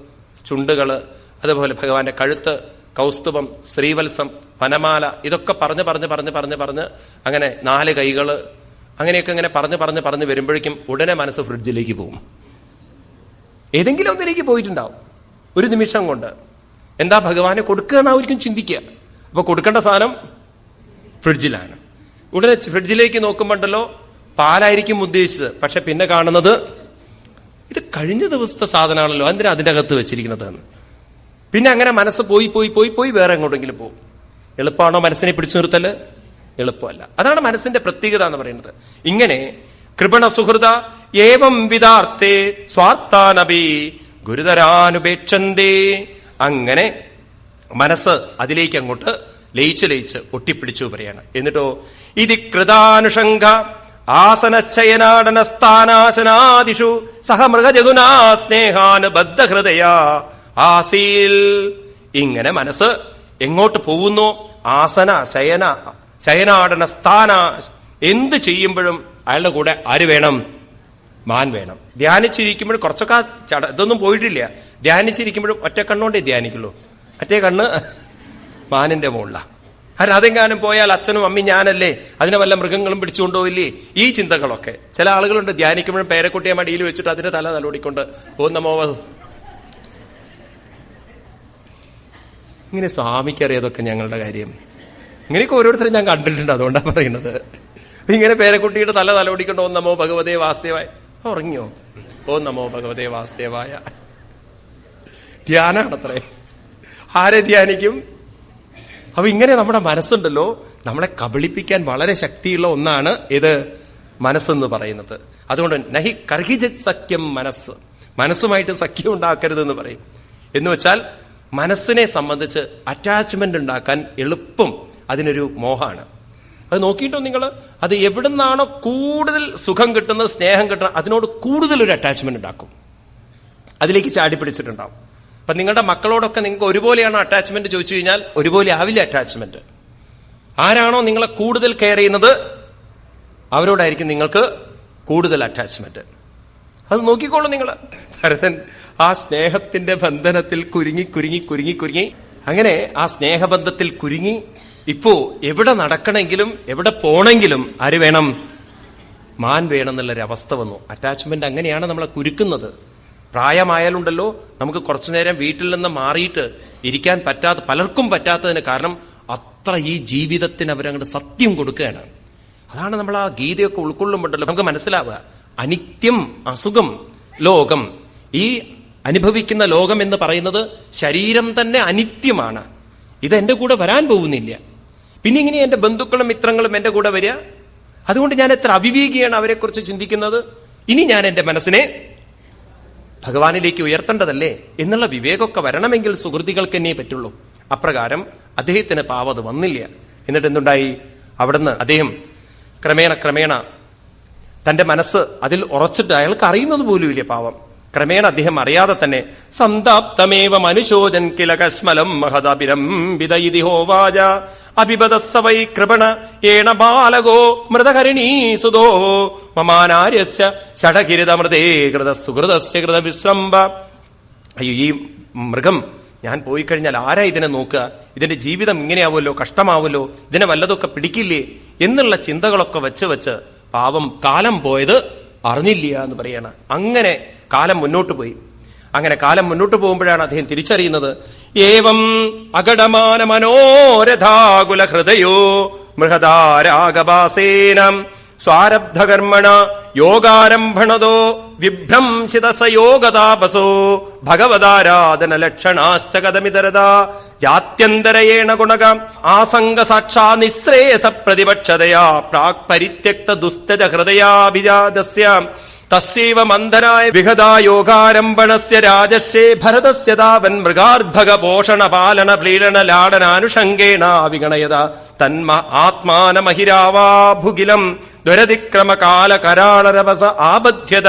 ചുണ്ടുകൾ അതുപോലെ ഭഗവാന്റെ കഴുത്ത് കൗസ്തുഭം ശ്രീവത്സം വനമാല ഇതൊക്കെ പറഞ്ഞ് പറഞ്ഞ് പറഞ്ഞ് പറഞ്ഞ് പറഞ്ഞ് അങ്ങനെ നാല് കൈകൾ അങ്ങനെയൊക്കെ ഇങ്ങനെ പറഞ്ഞ് പറഞ്ഞ് പറഞ്ഞ് വരുമ്പോഴേക്കും ഉടനെ മനസ്സ് ഫ്രിഡ്ജിലേക്ക് പോകും. ഏതെങ്കിലും ഒന്നിലേക്ക് പോയിട്ടുണ്ടാവും. ഒരു നിമിഷം കൊണ്ട്. എന്താ ഭഗവാനെ കൊടുക്കുക എന്നായിരിക്കും ചിന്തിക്കുക. അപ്പൊ കൊടുക്കേണ്ട സാധനം ഫ്രിഡ്ജിലാണ്. ഉടനെ ഫ്രിഡ്ജിലേക്ക് നോക്കുമ്പോണ്ടല്ലോ പാലായിരിക്കും ഉദ്ദേശിച്ചത്. പക്ഷെ പിന്നെ കാണുന്നത് ഇത് കഴിഞ്ഞ ദിവസത്തെ സാധനമാണല്ലോ. എന്തിനാ അതിന്റെ അകത്ത് വെച്ചിരിക്കുന്നത് പിന്നെ അങ്ങനെ മനസ്സ് പോയി പോയി പോയി പോയി വേറെ എങ്ങോട്ടെങ്കിലും പോകും. എളുപ്പമാണോ മനസ്സിനെ പിടിച്ചു നിർത്തൽ? എളുപ്പമല്ല. അതാണ് മനസ്സിന്റെ പ്രത്യേകത എന്ന് പറയുന്നത്. ഇങ്ങനെ കൃപണ സുഹൃത ഏവം വിധാർത്ഥേ സ്വാർത്ഥാനബി ഗുരുതരാനുപേക്ഷന്തേ. അങ്ങനെ മനസ്സ് അതിലേക്ക് അങ്ങോട്ട് ലയിച്ച് ലയിച്ച് ഒട്ടിപ്പിടിച്ചു പറയാണ്. എന്നിട്ടോ ഇതി കൃതാനുഷംഗ ആസനശയനാടന സ്ഥാനാശനാദിഷു സഹ മൃഗജഗുനാ സ്നേഹാനുബദ്ധ ഹൃദയ ആസീൽ. ഇങ്ങനെ മനസ്സ് എങ്ങോട്ട് പോകുന്നു? ആസന ശയന ശയനാടന സ്ഥാന എന്ത് ചെയ്യുമ്പോഴും അയാളുടെ കൂടെ ആര് വേണം? മാൻ വേണം. ധ്യാനിച്ചിരിക്കുമ്പോൾ കുറച്ചൊക്കെ ഇതൊന്നും പോയിട്ടില്ല. ധ്യാനിച്ചിരിക്കുമ്പോഴും ഒറ്റ കണ്ണുകൊണ്ടേ ധ്യാനിക്കുള്ളൂ. മറ്റേ കണ്ണ് മാനിന്റെ മുകളിലാണ് കാരണം അതെങ്ങാനും പോയാൽ അച്ഛനും അമ്മി ഞാനല്ലേ? അതിനെ വല്ല മൃഗങ്ങളും പിടിച്ചുകൊണ്ടുപോയില്ലേ ഈ ചിന്തകളൊക്കെ. ചില ആളുകളുണ്ട് ധ്യാനിക്കുമ്പോഴും പേരക്കുട്ടിയെ മടിയിൽ വെച്ചിട്ട് അതിന്റെ തല തലോടിക്കൊണ്ട് ഓ നമോ ഇങ്ങനെ സ്വാമിക്കറിയതൊക്കെ ഞങ്ങളുടെ കാര്യം. ഇങ്ങനെയൊക്കെ ഓരോരുത്തരും ഞാൻ കണ്ടിട്ടുണ്ട് അതുകൊണ്ടാണ് പറയുന്നത്. ഇങ്ങനെ പേരക്കുട്ടിയുടെ തല തലോടിക്കൊണ്ട് ഓ നമോ ഭഗവതേ വാസ്തവായ ഉറങ്ങിയോ? ഓ നമോ ഭഗവതേ വാസ്തേവായ ധ്യാനാണത്രേ. ആരെ ധ്യാനിക്കും? അപ്പൊ ഇങ്ങനെ നമ്മുടെ മനസ്സുണ്ടല്ലോ നമ്മളെ കബളിപ്പിക്കാൻ വളരെ ശക്തിയുള്ള ഒന്നാണ് ഇത് മനസ്സെന്ന് പറയുന്നത്. അതുകൊണ്ട് നഹി കർഹിജത് സഖ്യം മനസ്സ്. മനസ്സുമായിട്ട് സഖ്യം ഉണ്ടാക്കരുത് എന്ന് പറയും. എന്ന് വെച്ചാൽ മനസ്സിനെ സംബന്ധിച്ച് അറ്റാച്ച്മെന്റ് ഉണ്ടാക്കാൻ എളുപ്പം അതിനൊരു മോഹമാണ് അത് നോക്കിയിട്ടോ നിങ്ങൾ അത് എവിടുന്നാണോ കൂടുതൽ സുഖം കിട്ടുന്നത് സ്നേഹം കിട്ടുന്നത് അതിനോട് കൂടുതൽ ഒരു അറ്റാച്ച്മെന്റ് ഉണ്ടാക്കും. അതിലേക്ക് ചാടി പിടിച്ചിട്ടുണ്ടാവും. അപ്പൊ നിങ്ങളുടെ മക്കളോടൊക്കെ നിങ്ങൾക്ക് ഒരുപോലെയാണ് അറ്റാച്ച്മെന്റ് ചോദിച്ചു കഴിഞ്ഞാൽ ഒരുപോലെ ആവില്ല അറ്റാച്ച്മെന്റ് ആരാണോ നിങ്ങളെ കൂടുതൽ കെയർ ചെയ്യുന്നത് അവരോടായിരിക്കും നിങ്ങൾക്ക് കൂടുതൽ അറ്റാച്ച്മെന്റ് അത് നോക്കിക്കോളൂ നിങ്ങൾ ഭരതൻ ആ സ്നേഹത്തിന്റെ ബന്ധനത്തിൽ കുരുങ്ങി കുരുങ്ങി കുരുങ്ങി കുരുങ്ങി. അങ്ങനെ ആ സ്നേഹബന്ധത്തിൽ കുരുങ്ങി. ഇപ്പോ എവിടെ നടക്കണമെങ്കിലും എവിടെ പോണെങ്കിലും ആര് വേണം? മാൻ വേണം എന്നുള്ളൊരവസ്ഥ വന്നു. അറ്റാച്ച്മെന്റ് അങ്ങനെയാണ് നമ്മളെ കുരുക്കുന്നത്. പ്രായമായാലുണ്ടല്ലോ നമുക്ക് കുറച്ചു നേരം വീട്ടിൽ നിന്ന് മാറിയിട്ട് ഇരിക്കാൻ പറ്റാത്ത പലർക്കും പറ്റാത്തതിന് കാരണം അത്ര ഈ ജീവിതത്തിന് അവരങ്ങോട്ട് സത്യം കൊടുക്കുകയാണ്. അതാണ് നമ്മൾ ആ ഗീതയൊക്കെ ഉൾക്കൊള്ളുമ്പോണ്ടല്ലോ നമുക്ക് മനസ്സിലാവുക. അനിത്യം അസുഖം ലോകം. ഈ അനുഭവിക്കുന്ന ലോകം എന്ന് പറയുന്നത് ശരീരം തന്നെ അനിത്യമാണ്. ഇത് എന്റെ കൂടെ വരാൻ പോകുന്നില്ല. പിന്നെ ഇങ്ങനെ എന്റെ ബന്ധുക്കളും മിത്രങ്ങളും എന്റെ കൂടെ വരിക. അതുകൊണ്ട് ഞാൻ എത്ര അവിവേകിയാണ് അവരെക്കുറിച്ച് ചിന്തിക്കുന്നത്? ഇനി ഞാൻ എന്റെ മനസ്സിനെ ഭഗവാനിലേക്ക് ഉയർത്തേണ്ടതല്ലേ എന്നുള്ള വിവേകമൊക്കെ വരണമെങ്കിൽ സുഹൃത്തികൾക്ക് എന്നേ പറ്റുള്ളൂ. അപ്രകാരം അദ്ദേഹത്തിന് പാവത് വന്നില്ല. എന്നിട്ട് എന്തുണ്ടായി? അവിടുന്ന് അദ്ദേഹം ക്രമേണ ക്രമേണ തന്റെ മനസ്സ് അതിൽ ഉറച്ചിട്ട് അയാൾക്ക് അറിയുന്നത് പോലും ഇല്ല പാവം. ക്രമേണ അദ്ദേഹം അറിയാതെ തന്നെ സന്താപ്തമേവ മനുഷോജൻ കില കശ്മലം മഹദാപിരംബിത ഇതി ഹോവാച അഭിപതസ്സവൈ കൃപണ ഏണ ബാലകോ മൃതകരണീ സുതോ മമാനാര്യസ്യ ഷടകിരിതമൃതേ കൃത സുഹൃതസ്യ കൃത അയ്യോ ഈ മൃഗം ഞാൻ പോയി കഴിഞ്ഞാൽ ആരാ ഇതിനെ നോക്കുക? ഇതിന്റെ ജീവിതം ഇങ്ങനെയാവുമല്ലോ കഷ്ടമാവുമല്ലോ ഇതിനെ വല്ലതൊക്കെ പിടിക്കില്ലേ? എന്നുള്ള ചിന്തകളൊക്കെ വെച്ച് വെച്ച് പാവം കാലം പോയത് അറിഞ്ഞില്ല എന്ന് പറയാണ്. അങ്ങനെ കാലം മുന്നോട്ട് പോയി. അങ്ങനെ കാലം മുന്നോട്ട് പോകുമ്പോഴാണ് അദ്ദേഹം തിരിച്ചറിയുന്നത് ഏവം അകടമാന മനോരഥാകുല ഹൃദയോ മൃഹദാരാഗഭാസേനം സ്വാരബ്ധകർമ്മണ യോഗാരംഭണതോ വിഭ്രംശിതസയോഗതാപസോ ഭഗവതാരാധന ലക്ഷണാശ്ച കഥമിതരതാ ജാത്യന്തരയേണ ഗുണക ആസംഗ സാക്ഷാ നിശ്രേയസ പ്രതിപക്ഷതയാ പ്രാക് പരിത്യക്ത ദുസ്തജ ഹൃദയാഭിജാതസ്യ തസ്യൈവ മന്ദനായ വിഹതാ യോഗാരംഭണസ്യ രാജശ്രേ ഭരതസ്യ താവൻ മൃഗാർഭക പോഷണ പാലന പ്രീലന ലാടനാനുഷങ്കേണ വിഗണയത. തന്മ ആത്മാനമഹിരാവാഭുകിലം ദുരതിക്രമ കാല കരാളരവസ ആബദ്ധ്യത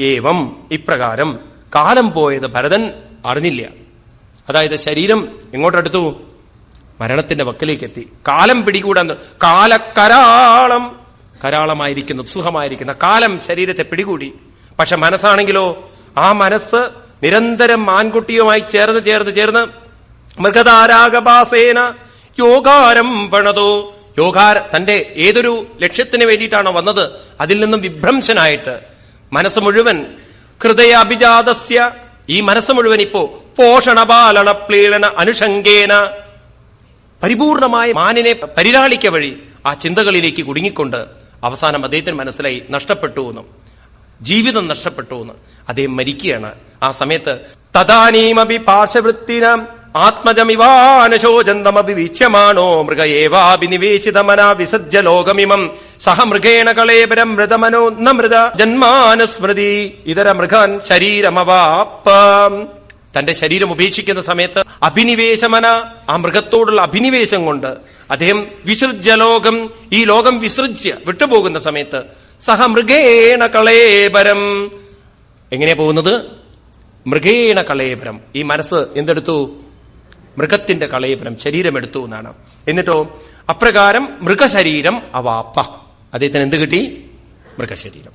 ഏവം ഇപ്രകാരം കാലം പോയത് ഭരതൻ അറിഞ്ഞില്ല. അതായത് ശരീരം എങ്ങോട്ടടുത്തു? മരണത്തിന്റെ വക്കിലേക്ക് എത്തി കാലം പിടികൂടാൻ കാലക്കരാളം കരാളമായിരിക്കുന്ന സുഖമായിരിക്കുന്ന കാലം ശരീരത്തെ പിടികൂടി. പക്ഷെ മനസ്സാണെങ്കിലോ ആ മനസ്സ് നിരന്തരം ആൺകുട്ടിയുമായി ചേർന്ന് ചേർന്ന് ചേർന്ന് യോഗാരംഭണതോ യോഗാര തന്റെ ഏതൊരു ലക്ഷ്യത്തിന് വേണ്ടിയിട്ടാണോ വന്നത് അതിൽ നിന്നും വിഭ്രംശനായിട്ട്. മനസ്സ് മുഴുവൻ ഹൃദയ അഭിജാതസ്യ ഈ മനസ്സ് മുഴുവൻ ഇപ്പോ പോഷണ പാലണ പ്ലീളന അനുഷങ്കേന പരിപൂർണമായ മാനിനെ പരിലാളിക്ക വഴി ആ ചിന്തകളിലേക്ക് കുടുങ്ങിക്കൊണ്ട് അവസാനം അദ്ദേഹത്തിന് മനസ്സിലായി നഷ്ടപ്പെട്ടു എന്നും. ജീവിതം നഷ്ടപ്പെട്ടു എന്ന്. അദ്ദേഹം മരിക്കുകയാണ്. ആ സമയത്ത് തദാനീമപി പാർശ്വവൃത്തിന ആത്മജമിവാനശോചന്തമപി വീക്ഷ്യമാണോ മൃഗയേവാഭിനിവേശിതമനാ വിസജ്ജ ലോകമിമം. സഹ മൃഗേണ കളേപരം മൃതമനോ ന മൃത ജന്മാനുസ്മൃതി. ഇതര മൃഗാൻ ശരീരമവാപ്പ തന്റെ ശരീരം ഉപേക്ഷിക്കുന്ന സമയത്ത് അഭിനിവേശമന ആ മൃഗത്തോടുള്ള അഭിനിവേശം കൊണ്ട് അദ്ദേഹം വിസൃജ്യ ലോകം ഈ ലോകം വിസൃജ്യ വിട്ടുപോകുന്ന സമയത്ത് സഹ മൃഗേണ കളേപരം എങ്ങനെയാ പോകുന്നത്? മൃഗേണ കളേപരം ഈ മനസ്സ് എന്തെടുത്തു? മൃഗത്തിന്റെ കളേപരം ശരീരം എടുത്തു എന്നാണ്. എന്നിട്ടോ അപ്രകാരം മൃഗശരീരം അവാപ്പ. അദ്ദേഹത്തിന് എന്ത് കിട്ടി? മൃഗശരീരം.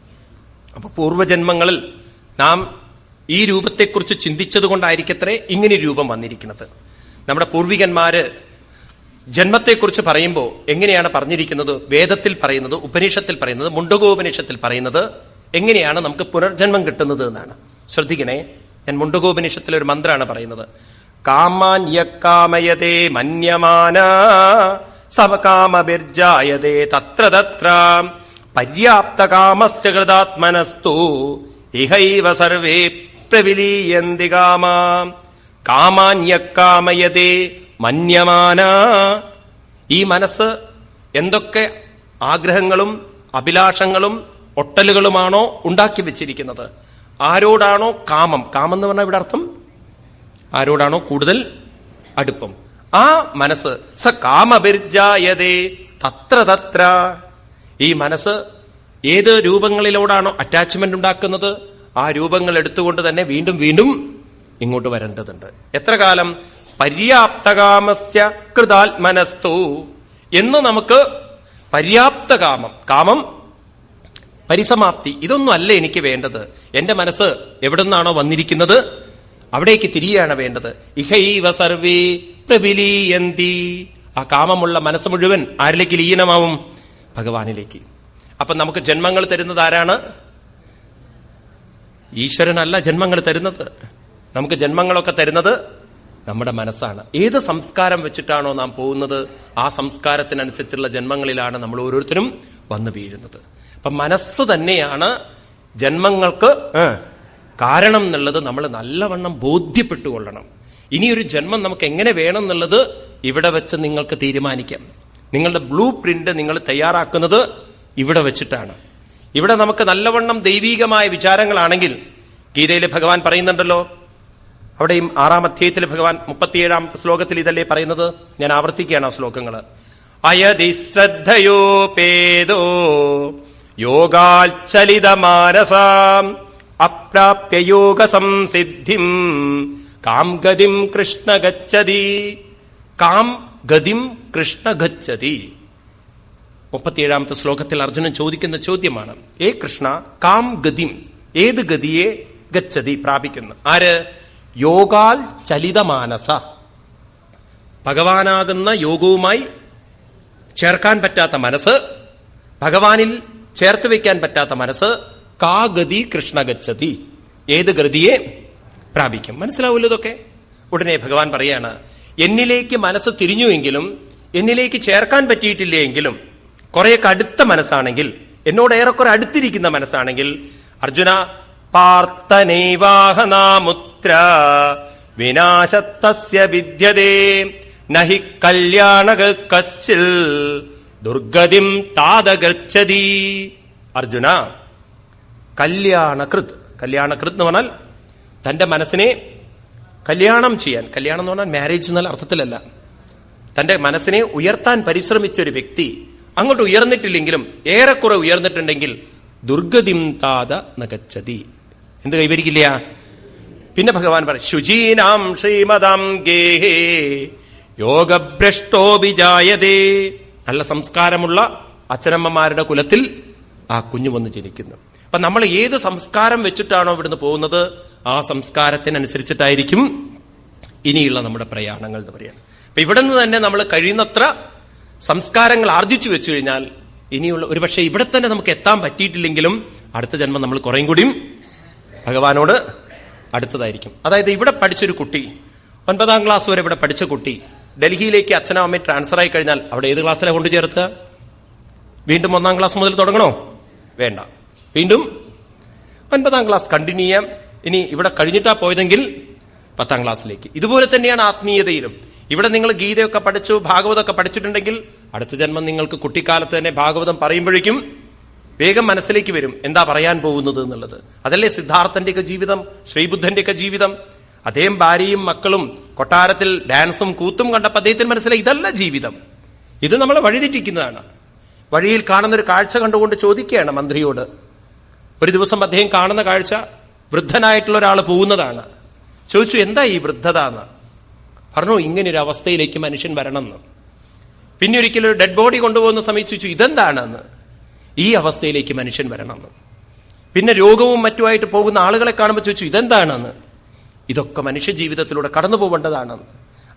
അപ്പൊ പൂർവജന്മങ്ങളിൽ നാം ഈ രൂപത്തെക്കുറിച്ച് ചിന്തിച്ചത് കൊണ്ടായിരിക്കത്രേ ഇങ്ങനെ രൂപം വന്നിരിക്കുന്നത്. നമ്മുടെ പൂർവികന്മാര് ജന്മത്തെക്കുറിച്ച് പറയുമ്പോൾ എങ്ങനെയാണ് പറഞ്ഞിരിക്കുന്നത്? വേദത്തിൽ പറയുന്നത് ഉപനിഷത്തിൽ പറയുന്നത് മുണ്ടകോപനിഷത്തിൽ പറയുന്നത് എങ്ങനെയാണ് നമുക്ക് പുനർജന്മം കിട്ടുന്നത് എന്നാണ്. ശ്രദ്ധിക്കണേ. ഞാൻ മുണ്ടകോപനിഷത്തിൽ ഒരു മന്ത്രമാണ് പറയുന്നത്. കാമാന്യക്കാമയതേ മന്യമാന സമകാമബിർജായതേ തത്ര തത്ര പര്യാപ്ത കാമസ്യ കൃതാത്മനസ്തു ഇഹൈവ സർവേ പ്രവിലീയന്തി കാമാ. കാമാന്യക്കാമയതേ മന്യമാന. ഈ മനസ്സ് എന്തൊക്കെ ആഗ്രഹങ്ങളും അഭിലാഷങ്ങളും ഒട്ടലുകളുമാണോ ഉണ്ടാക്കി വെച്ചിരിക്കുന്നത്? ആരോടാണോ കാമം? കാമം എന്ന് പറഞ്ഞാൽ ഇവിടെ അർത്ഥം ആരോടാണോ കൂടുതൽ അടുപ്പം. ആ മനസ്സ് സ കാമബിർജായതേ തത്ര തത്ര. ഈ മനസ്സ് ഏത് രൂപങ്ങളിലോടാണോ അറ്റാച്ച്മെന്റ് ഉണ്ടാക്കുന്നത്? ആ രൂപങ്ങൾ എടുത്തുകൊണ്ട് തന്നെ വീണ്ടും വീണ്ടും ഇങ്ങോട്ട് വരേണ്ടതുണ്ട്. എത്ര കാലം പര്യാപ്തകാമസ്യ കൃതാത്മനസ്തു എന്ന് നമുക്ക് പര്യാപ്ത കാമം കാമം പരിസമാപ്തി. ഇതൊന്നും അല്ല എനിക്ക് വേണ്ടത്. എന്റെ മനസ്സ് എവിടെ നിന്നാണോ വന്നിരിക്കുന്നത് അവിടേക്ക് തിരിയാണ് വേണ്ടത്. ഇഹൈവ സർവേ പ്രബിലീയന്തി. ആ കാമമുള്ള മനസ്സ് മുഴുവൻ ആരിലേക്ക് ലീനമാവും? ഭഗവാനിലേക്ക്. അപ്പൊ നമുക്ക് ജന്മങ്ങൾ തരുന്നത് ആരാണ്? ഈശ്വരനല്ല ജന്മങ്ങൾ തരുന്നത്. നമുക്ക് ജന്മങ്ങളൊക്കെ തരുന്നത് നമ്മുടെ മനസ്സാണ്. ഏത് സംസ്കാരം വെച്ചിട്ടാണോ നാം പോകുന്നത് ആ സംസ്കാരത്തിനനുസരിച്ചുള്ള ജന്മങ്ങളിലാണ് നമ്മൾ ഓരോരുത്തരും വന്നു വീഴുന്നത്. അപ്പൊ മനസ്സ് തന്നെയാണ് ജന്മങ്ങൾക്ക് കാരണം എന്നുള്ളത് നമ്മൾ നല്ലവണ്ണം ബോധ്യപ്പെട്ടുകൊള്ളണം. ഇനിയൊരു ജന്മം നമുക്ക് എങ്ങനെ വേണം എന്നുള്ളത് ഇവിടെ വെച്ച് നിങ്ങൾക്ക് തീരുമാനിക്കാം. നിങ്ങളുടെ ബ്ലൂ പ്രിന്റ് നിങ്ങൾ തയ്യാറാക്കുന്നത് ഇവിടെ വെച്ചിട്ടാണ്. ഇവിടെ നമുക്ക് നല്ലവണ്ണം ദൈവീകമായ വിചാരങ്ങളാണെങ്കിൽ ഗീതയിൽ ഭഗവാൻ പറയുന്നുണ്ടല്ലോ അവിടെയും ആറാം അധ്യായത്തിൽ ഭഗവാൻ മുപ്പത്തിയേഴാം ശ്ലോകത്തിൽ ഇതല്ലേ പറയുന്നത്? ഞാൻ ആവർത്തിക്കുകയാണ് ആ ശ്ലോകങ്ങൾ അയതി ശ്രദ്ധയോപേതോ യോഗാൽച്ചലിത മാനസാം അപ്രാപ്യ യോഗ സംസിദ്ധിം കാം ഗതിം കൃഷ്ണ ഗച്ഛതി. കാം ഗതിം കൃഷ്ണ ഗച്ഛതി. മുപ്പത്തിയേഴാമത്തെ ശ്ലോകത്തിൽ അർജുനൻ ചോദിക്കുന്ന ചോദ്യമാണ്. ഏ കൃഷ്ണ കാം ഗതിം ഏത് ഗതിയെ ഗച്ഛതി പ്രാപിക്കുന്നു? ആര്? യോഗാൽ ചലിതമാനസ. ഭഗവാനാകുന്ന യോഗവുമായി ചേർക്കാൻ പറ്റാത്ത മനസ്സ് ഭഗവാനിൽ ചേർത്ത് വയ്ക്കാൻ പറ്റാത്ത മനസ്സ് കാ ഗതി കൃഷ്ണ ഗച്ഛതി. ഏത് ഗതിയെ പ്രാപിക്കും. മനസ്സിലാവില്ല ഇതൊക്കെ? ഉടനെ ഭഗവാൻ പറയാണ് എന്നിലേക്ക് മനസ്സ് തിരിഞ്ഞുവെങ്കിലും എന്നിലേക്ക് ചേർക്കാൻ പറ്റിയിട്ടില്ലെങ്കിലും കുറെയൊക്കെ അടുത്ത മനസ്സാണെങ്കിൽ എന്നോട് ഏറെക്കുറെ അടുത്തിരിക്കുന്ന മനസ്സാണെങ്കിൽ അർജുന പാർത്ഥനൈവാഹനാമുത്ര. വിനാശത്തസ്യ വിദ്യതേ. നഹി കല്യാണക കശ്ചിൽ ദുർഗതിം താതകർച്ചതി അർജുന കല്യാണകൃത്. കല്യാണകൃത് എന്ന് പറഞ്ഞാൽ തന്റെ മനസ്സിനെ കല്യാണം ചെയ്യാൻ. കല്യാണം എന്ന് പറഞ്ഞാൽ മാരേജ് എന്നാൽ അർത്ഥത്തിലല്ല. തന്റെ മനസ്സിനെ ഉയർത്താൻ പരിശ്രമിച്ച ഒരു വ്യക്തി അങ്ങോട്ട് ഉയർന്നിട്ടില്ലെങ്കിലും ഏറെക്കുറെ ഉയർന്നിട്ടുണ്ടെങ്കിൽ ദുർഗതിം താത നഗച്ചതി എന്ത് കൈവരിക്കില്ല? പിന്നെ ഭഗവാൻ പറയും ശുചീനാം ശ്രീമതാം ഗേഹേ യോഗഭ്രഷ്ടോപിജായതേ നല്ല സംസ്കാരമുള്ള അച്ഛനമ്മമാരുടെ കുലത്തിൽ ആ കുഞ്ഞു വന്ന് ജനിക്കുന്നു. അപ്പൊ നമ്മൾ ഏത് സംസ്കാരം വെച്ചിട്ടാണോ ഇവിടുന്ന് പോകുന്നത്? ആ സംസ്കാരത്തിനനുസരിച്ചിട്ടായിരിക്കും ഇനിയുള്ള നമ്മുടെ പ്രയാണങ്ങൾ എന്ന് പറയുന്നത്. അപ്പൊ ഇവിടെ നിന്ന് തന്നെ നമ്മൾ കഴിയുന്നത്ര സംസ്കാരങ്ങൾ ആർജിച്ചു വെച്ചു കഴിഞ്ഞാൽ ഇനിയുള്ള ഒരുപക്ഷെ ഇവിടെ തന്നെ നമുക്ക് എത്താൻ പറ്റിയിട്ടില്ലെങ്കിലും അടുത്ത ജന്മം നമ്മൾ കുറേയും കൂടിയും ഭഗവാനോട് അടുത്തതായിരിക്കും. അതായത് ഇവിടെ പഠിച്ചൊരു കുട്ടി ഒൻപതാം ക്ലാസ് വരെ ഇവിടെ പഠിച്ച കുട്ടി ഡൽഹിയിലേക്ക് അച്ഛനും അമ്മയും ട്രാൻസ്ഫർ ആയി കഴിഞ്ഞാൽ അവിടെ ഏത് ക്ലാസ്സിലാണ് കൊണ്ടു ചേർത്തുക വീണ്ടും ഒന്നാം ക്ലാസ് മുതൽ തുടങ്ങണോ? വേണ്ട. വീണ്ടും ഒൻപതാം ക്ലാസ് കണ്ടിന്യൂ ചെയ്യാം. ഇനി ഇവിടെ കഴിഞ്ഞിട്ടാ പോയതെങ്കിൽ പത്താം ക്ലാസ്സിലേക്ക് ഇതുപോലെ തന്നെയാണ് ആത്മീയതയിലും. ഇവിടെ നിങ്ങൾ ഗീതയൊക്കെ പഠിച്ചു ഭാഗവതമൊക്കെ പഠിച്ചിട്ടുണ്ടെങ്കിൽ അടുത്ത ജന്മം നിങ്ങൾക്ക് കുട്ടിക്കാലത്ത് തന്നെ ഭാഗവതം പറയുമ്പോഴേക്കും വേഗം മനസ്സിലേക്ക് വരും എന്താ പറയാൻ പോകുന്നത് എന്നുള്ളത്. അതല്ലേ സിദ്ധാർത്ഥന്റെയൊക്കെ ജീവിതം ശ്രീബുദ്ധന്റെയൊക്കെ ജീവിതം? അദ്ദേഹം ഭാര്യയും മക്കളും കൊട്ടാരത്തിൽ ഡാൻസും കൂത്തും കണ്ടപ്പോൾ അദ്ദേഹത്തിന് മനസ്സിലായി ഇതല്ല ജീവിതം. ഇത് നമ്മളെ വഴിതെറ്റിക്കുന്നതാണ്. വഴിയിൽ കാണുന്ന ഒരു കാഴ്ച കണ്ടുകൊണ്ട് ചോദിക്കുകയാണ് മന്ത്രിയോട്. ഒരു ദിവസം അദ്ദേഹം കാണുന്ന കാഴ്ച വൃദ്ധനായിട്ടുള്ള ഒരാൾ പോകുന്നതാണ്. ചോദിച്ചു എന്താ ഈ വൃദ്ധത എന്ന് പറഞ്ഞു ഒരു അവസ്ഥയിലേക്ക് മനുഷ്യൻ വരണമെന്ന്. പിന്നെ ഒരിക്കലും ഒരു ഡെഡ് ബോഡി കൊണ്ടുപോകുന്ന സമയത്ത് ചോദിച്ചു ഇതെന്താണെന്ന്? ഈ അവസ്ഥയിലേക്ക് മനുഷ്യൻ വരണമെന്ന് പിന്നെ രോഗവും മറ്റുമായിട്ട് പോകുന്ന ആളുകളെ കാണുമ്പോൾ ചോദിച്ചു ഇതെന്താണെന്ന്? ഇതൊക്കെ മനുഷ്യ ജീവിതത്തിലൂടെ കടന്നു പോകേണ്ടതാണെന്ന്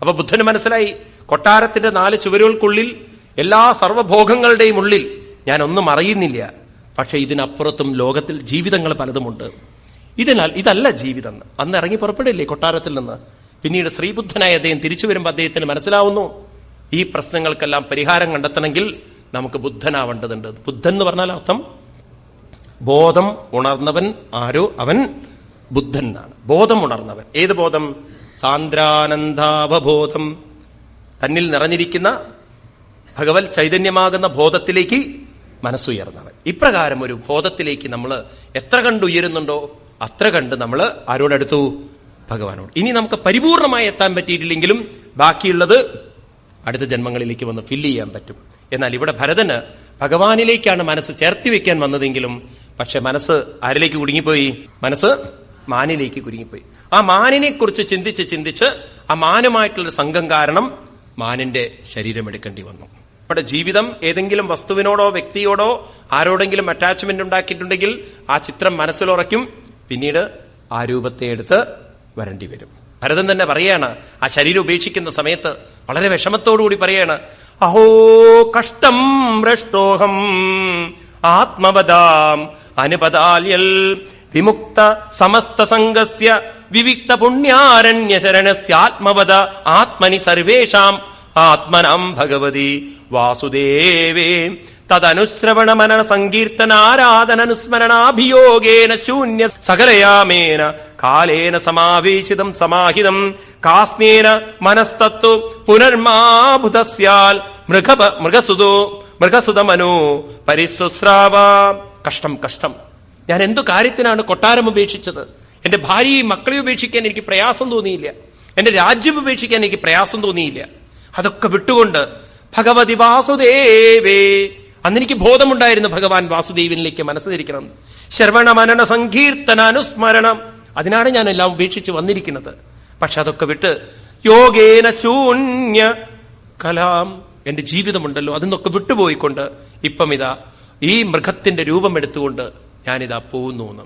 അപ്പൊ ബുദ്ധന് മനസ്സിലായി കൊട്ടാരത്തിന്റെ നാല് ചുവരുകൾക്കുള്ളിൽ എല്ലാ സർവഭോഗങ്ങളുടെയും ഉള്ളിൽ ഞാൻ ഒന്നും അറിയുന്നില്ല. പക്ഷെ ഇതിനപ്പുറത്തും ലോകത്തിൽ ജീവിതങ്ങൾ പലതുമുണ്ട്. ഇതിനാൽ ഇതല്ല ജീവിതം. അന്ന് ഇറങ്ങി പുറപ്പെടില്ലേ കൊട്ടാരത്തിൽ നിന്ന്? പിന്നീട് ശ്രീബുദ്ധനായ അദ്ദേഹം തിരിച്ചു വരുമ്പോൾ അദ്ദേഹത്തിന് മനസ്സിലാവുന്നു ഈ പ്രശ്നങ്ങൾക്കെല്ലാം പരിഹാരം കണ്ടെത്തണമെങ്കിൽ നമുക്ക് ബുദ്ധനാവേണ്ടതുണ്ട്. ബുദ്ധൻ എന്ന് പറഞ്ഞാൽ അർത്ഥം ബോധം ഉണർന്നവൻ ആരോ? അവൻ ബുദ്ധൻ എന്നാണ് ബോധം ഉണർന്നവൻ. ഏത് ബോധം? സാന്ദ്രാനന്ദാവബോധം. തന്നിൽ നിറഞ്ഞിരിക്കുന്ന ഭഗവത് ചൈതന്യമാകുന്ന ബോധത്തിലേക്ക് മനസ്സുയർന്നവൻ. ഇപ്രകാരം ഒരു ബോധത്തിലേക്ക് നമ്മൾ എത്ര കണ്ട് ഉയരുന്നുണ്ടോ അത്ര കണ്ട് നമ്മൾ ആരോടടുത്തു? ഭഗവാനോട്. ഇനി നമുക്ക് പരിപൂർണമായി എത്താൻ പറ്റിയിട്ടില്ലെങ്കിലും ബാക്കിയുള്ളത് അടുത്ത ജന്മങ്ങളിലേക്ക് വന്ന് ഫില്ല് ചെയ്യാൻ പറ്റും. എന്നാൽ ഇവിടെ ഭരതന് ഭഗവാനിലേക്കാണ് മനസ്സ് ചേർത്തി വെക്കാൻ വന്നതെങ്കിലും പക്ഷെ മനസ്സ് ആരിലേക്ക് കുടുങ്ങിപ്പോയി? മനസ്സ് മാനിലേക്ക് കുരുങ്ങിപ്പോയി ആ മാനിനെ കുറിച്ച് ചിന്തിച്ച് ചിന്തിച്ച് ആ മാനുമായിട്ടുള്ള സംഘം കാരണം മാനിന്റെ ശരീരം എടുക്കേണ്ടി വന്നു. നമ്മുടെ ജീവിതം ഏതെങ്കിലും വസ്തുവിനോടോ വ്യക്തിയോടോ ആരോടെങ്കിലും അറ്റാച്ച്മെന്റ് ഉണ്ടാക്കിയിട്ടുണ്ടെങ്കിൽ ആ ചിത്രം മനസ്സിലുറയ്ക്കും. പിന്നീട് ആ രൂപത്തെ എടുത്ത് വരേണ്ടി വരും. ഭരതൻ തന്നെ പറയാണ് ആ ശരീരം ഉപേക്ഷിക്കുന്ന സമയത്ത് വളരെ വിഷമത്തോടുകൂടി പറയാണ് അഹോ കഷ്ടം ഭ്രഷ്ടോഹം ആത്മവതാം അനുപതാല്യൽ വിമുക്ത സമസ്ത സംഘസ്യ വിവിക്ത പുണ്യാരണ്യ ശരണസ്യാത്മവത ആത്മനി സർവേഷാം ആത്മനാം ഭഗവതി വാസുദേവേ തദനുശ്രവണ മനന സങ്കീർത്തനാരാധനനുസ്മരണാഭിയോഗേന ശൂന്യ സകലയാമേന കാലേന സമാവേശിതം സമാഹിതം കാസ്നേന മനസ്തത്വ പുനർമാഭുതസ്യാൽ മൃഗപ മൃഗസുതോ മൃഗസുതമനോ പരിശുശ്രാവ കഷ്ടം കഷ്ടം. ഞാൻ എന്തു കാര്യത്തിനാണ് കൊട്ടാരം ഉപേക്ഷിച്ചത്? എന്റെ ഭാര്യയും മക്കളെ ഉപേക്ഷിക്കാൻ എനിക്ക് പ്രയാസം തോന്നിയില്ല. എന്റെ രാജ്യം ഉപേക്ഷിക്കാൻ എനിക്ക് പ്രയാസം തോന്നിയില്ല. അതൊക്കെ വിട്ടുകൊണ്ട് ഭഗവതി വാസുദേവേ അന്നെനിക്ക് ബോധമുണ്ടായിരുന്നു ഭഗവാൻ വാസുദേവനിലേക്ക് മനസ്സ് തിരിക്കണം ശ്രവണ മനന സങ്കീർത്തന അനുസ്മരണം അതിനാണ് ഞാൻ എല്ലാം ഉപേക്ഷിച്ച് വന്നിരിക്കുന്നത്. പക്ഷെ അതൊക്കെ വിട്ട് യോഗേന ശൂന്യ കലാം. എന്റെ ജീവിതമുണ്ടല്ലോ അതിന്നൊക്കെ വിട്ടുപോയിക്കൊണ്ട് ഇപ്പം ഇതാ ഈ മൃഗത്തിന്റെ രൂപം എടുത്തുകൊണ്ട് ഞാനിതാ പോകുന്നു എന്ന്.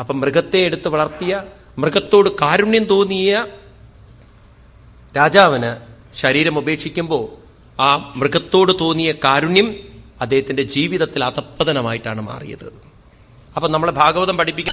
അപ്പം മൃഗത്തെ എടുത്ത് വളർത്തിയ മൃഗത്തോട് കാരുണ്യം തോന്നിയ രാജാവിന് ശരീരം ഉപേക്ഷിക്കുമ്പോൾ ആ മൃഗത്തോട് തോന്നിയ കാരുണ്യം അദ്ദേഹത്തിന്റെ ജീവിതത്തിൽ അധപ്പതനമായിട്ടാണ് മാറിയത്. അപ്പൊ നമ്മളെ ഭാഗവതം പഠിപ്പിക്കുന്ന